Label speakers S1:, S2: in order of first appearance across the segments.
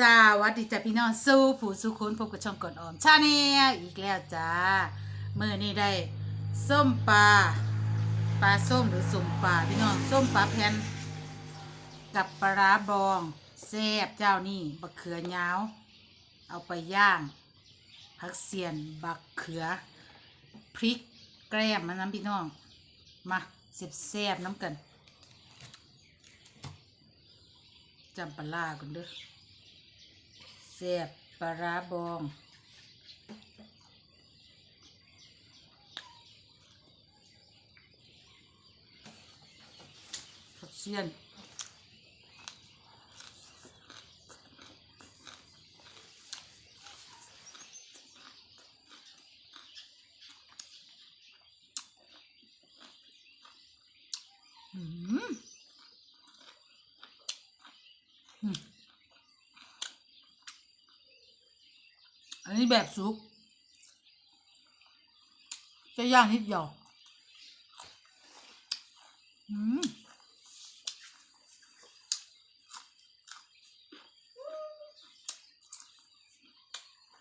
S1: สวัสดีจ้าพี่น้องสู้ผู้สู้คุณพบกับช่องก่อนออมชาแนลอีกแล้วจ้าเมื่อนี้ได้ส้มปลาปลาส้มหรือส้มปลาพี่น้องส้มปลาแผ่นกับปลาร้าบองแซ่บเจ้านี่บักเขือยาว เอาไปย่างผักเสียนบักเขือพริกแกล้มมันน้ำพี่น้อง มาเสียบแซ่บน้ำกันจำปลาร้ากันเด้อ เสียบปลาร้าบอง ผักเสียนอืมอืม อันนี้แบบซุปจะย่างนิดเดียวอืม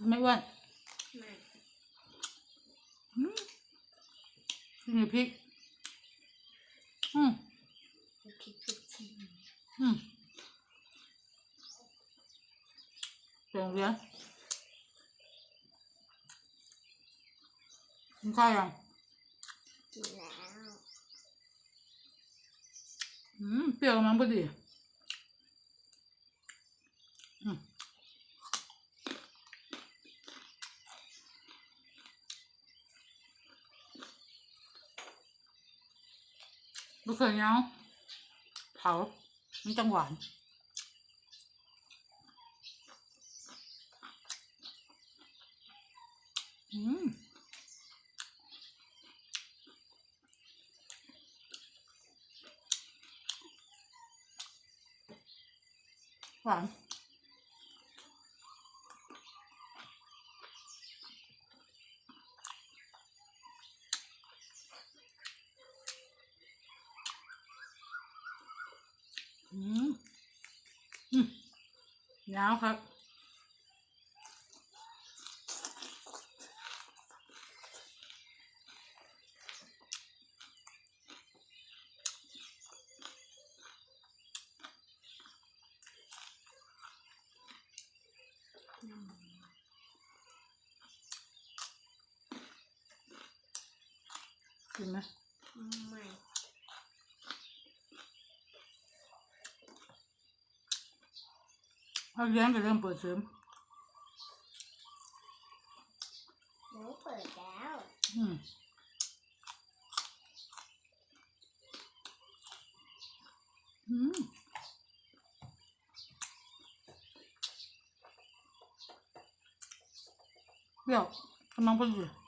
S1: ไม่อ้วน
S2: ไม่
S1: อืมมีพริก อืม
S2: พริกพริก
S1: อืมเปลี่ยนเรียน กินข้าวยัง
S2: กินแล้ว
S1: อืมเปรี้ยวมันพอดีอืมลูกเขยเนาเผามันจังหวานอืม หวานอืมอืมยาวครับ กินไหม
S2: ไม่
S1: เอาเลี้ยงก็เริ่มเปิดเสริม
S2: หนูเปิดแล้ว
S1: อืมอืมเปรี้ยวกำลังพอดี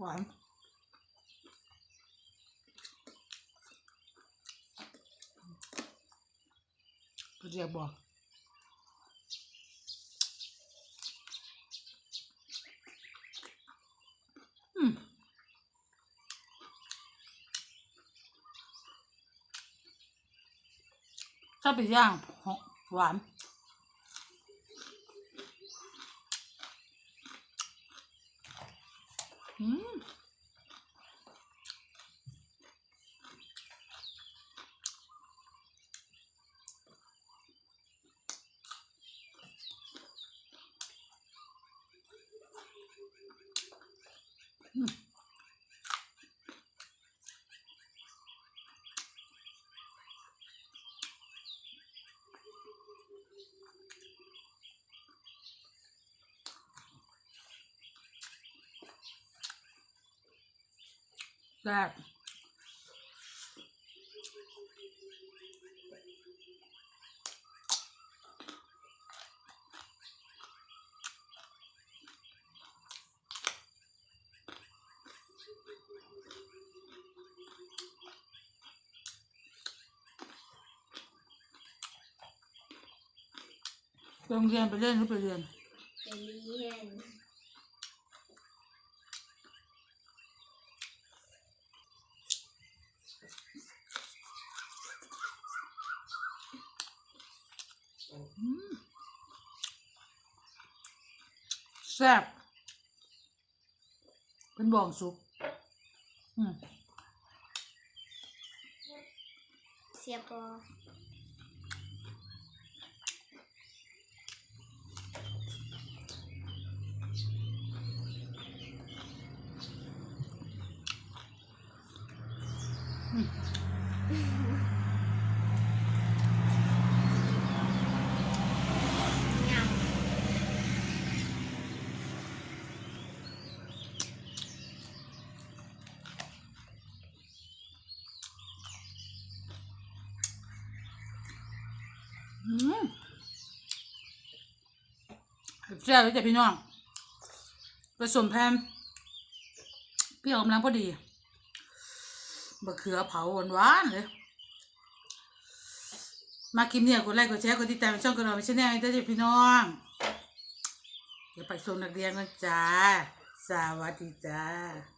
S1: หวานก็จะบอกอืมถ้าไปย่างหวาน อื แซ่บโรงเรียนไปเล่นหรือไปเรียน
S2: ไปเรียน
S1: แซ่บเป็นบ่องสุกอืม
S2: เสียบองา
S1: ม แซ่บเลยจ้ะพี่น้องผสมแพมเปรี้ยวกำลังพอดีบะเขือเผาหวานๆเลย มาคลิปเนี่ยกดไลค์กดแชร์กดติดตามช่องกระดองไม่ใช่แน่จ้ะพี่น้อง เดี๋ยวไปส่งนักเรียนกันจ้า สวัสดีจ้า